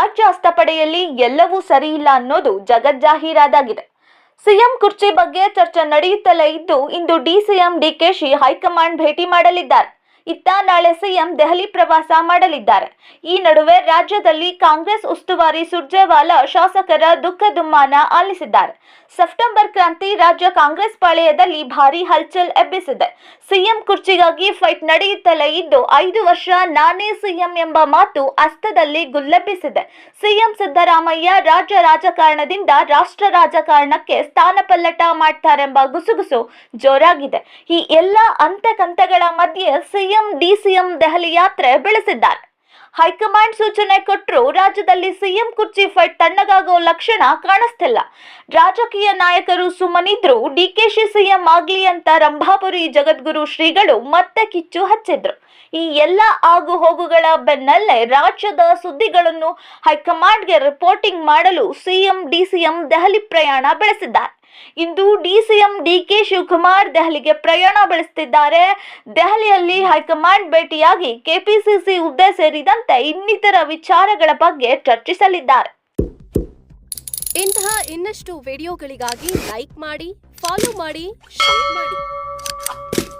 ರಾಜ್ಯ ಹಸ್ತಪಡೆಯಲ್ಲಿ ಎಲ್ಲವೂ ಸರಿಯಿಲ್ಲ ಅನ್ನೋದು ಜಗಜ್ಜಾಹೀರಾದಾಗಿದೆ. ಸಿಎಂ ಕುರ್ಚಿ ಬಗ್ಗೆ ಚರ್ಚೆ ನಡೆಯುತ್ತಲೇ ಇದ್ದು, ಇಂದು ಡಿಸಿಎಂ ಡಿಕೆಶಿ ಹೈಕಮಾಂಡ್ ಭೇಟಿ ಮಾಡಲಿದ್ದಾರೆ. ಇತ್ತ ನಾಳೆ ಸಿಎಂ ದೆಹಲಿ ಪ್ರವಾಸ ಮಾಡಲಿದ್ದಾರೆ. ಈ ನಡುವೆ ರಾಜ್ಯದಲ್ಲಿ ಕಾಂಗ್ರೆಸ್ ಉಸ್ತುವಾರಿ ಸುರ್ಜೇವಾಲಾ ಶಾಸಕರ ದುಃಖ ದುಮ್ಮಾನ ಆಲಿಸಿದ್ದಾರೆ. ಸೆಪ್ಟೆಂಬರ್ ಕ್ರಾಂತಿ ರಾಜ್ಯ ಕಾಂಗ್ರೆಸ್ ಪಾಳೆಯದಲ್ಲಿ ಭಾರಿ ಹಲ್ಚಲ್ ಎಬ್ಬಿಸಿದೆ. ಸಿಎಂ ಕುರ್ಚಿಗಾಗಿ ಫೈಟ್ ನಡೆಯುತ್ತಲೇ ಇದ್ದು, ಐದು ವರ್ಷ ನಾನೇ ಸಿಎಂ ಎಂಬ ಮಾತು ಅಸ್ತದಲ್ಲಿ ಗುಲ್ಲೆಬ್ಬಿಸಿದೆ. ಸಿಎಂ ಸಿದ್ದರಾಮಯ್ಯ ರಾಜ್ಯ ರಾಜಕಾರಣದಿಂದ ರಾಷ್ಟ್ರ ರಾಜಕಾರಣಕ್ಕೆ ಸ್ಥಾನಪಲ್ಲಟ ಮಾಡ್ತಾರೆಂಬ ಗುಸುಗುಸು ಜೋರಾಗಿದೆ. ಈ ಎಲ್ಲ ಅಂತಕಂತಗಳ ಮಧ್ಯೆ ಸಿಎಂ, ಡಿಸಿಎಂ ದೆಹಲಿ ಯಾತ್ರೆ ಬೆಳೆಸಿದ್ದಾರೆ. ಹೈಕಮಾಂಡ್ ಸೂಚನೆ ಕೊಟ್ಟರು ರಾಜ್ಯದಲ್ಲಿ ಸಿಎಂ ಕುರ್ಚಿ ಫೈಟ್ ತಣ್ಣಗಾಗೋ ಲಕ್ಷಣ ಕಾಣಿಸ್ತಿಲ್ಲ. ರಾಜಕೀಯ ನಾಯಕರು ಸುಮ್ಮನಿದ್ರು ಡಿಕೆಶಿ ಸಿಎಂ ಆಗ್ಲಿ ಅಂತ ರಂಭಾಪುರಿ ಜಗದ್ಗುರು ಶ್ರೀಗಳು ಮತ್ತೆ ಕಿಚ್ಚು ಹಚ್ಚಿದ್ರು. ಈ ಎಲ್ಲ ಆಗು ಹೋಗುಗಳ ಬೆನ್ನಲ್ಲೇ ರಾಜ್ಯದ ಸುದ್ದಿಗಳನ್ನು ಹೈಕಮಾಂಡ್ಗೆ ರಿಪೋರ್ಟಿಂಗ್ ಮಾಡಲು ಸಿಎಂ, ಡಿಸಿಎಂ ದೆಹಲಿ ಪ್ರಯಾಣ ಬೆಳೆಸಿದ್ದಾರೆ. ಇಂದು ಡಿಸಿಎಂ ಡಿಕೆ ಶಿವಕುಮಾರ್ ದೆಹಲಿಗೆ ಪ್ರಯಾಣ ಬೆಳೆಸುತ್ತಿದ್ದಾರೆ. ದೆಹಲಿಯಲ್ಲಿ ಹೈಕಮಾಂಡ್ ಭೇಟಿಯಾಗಿ ಕೆಪಿಸಿಸಿ ಹುದ್ದೆ ಸೇರಿದಂತೆ ಇನ್ನಿತರ ವಿಚಾರಗಳ ಬಗ್ಗೆ ಚರ್ಚಿಸಲಿದ್ದಾರೆ. ಇಂತಹ ಇನ್ನಷ್ಟು ವಿಡಿಯೋಗಳಿಗಾಗಿ ಲೈಕ್ ಮಾಡಿ, ಫಾಲೋ ಮಾಡಿ, ಶೇರ್ ಮಾಡಿ.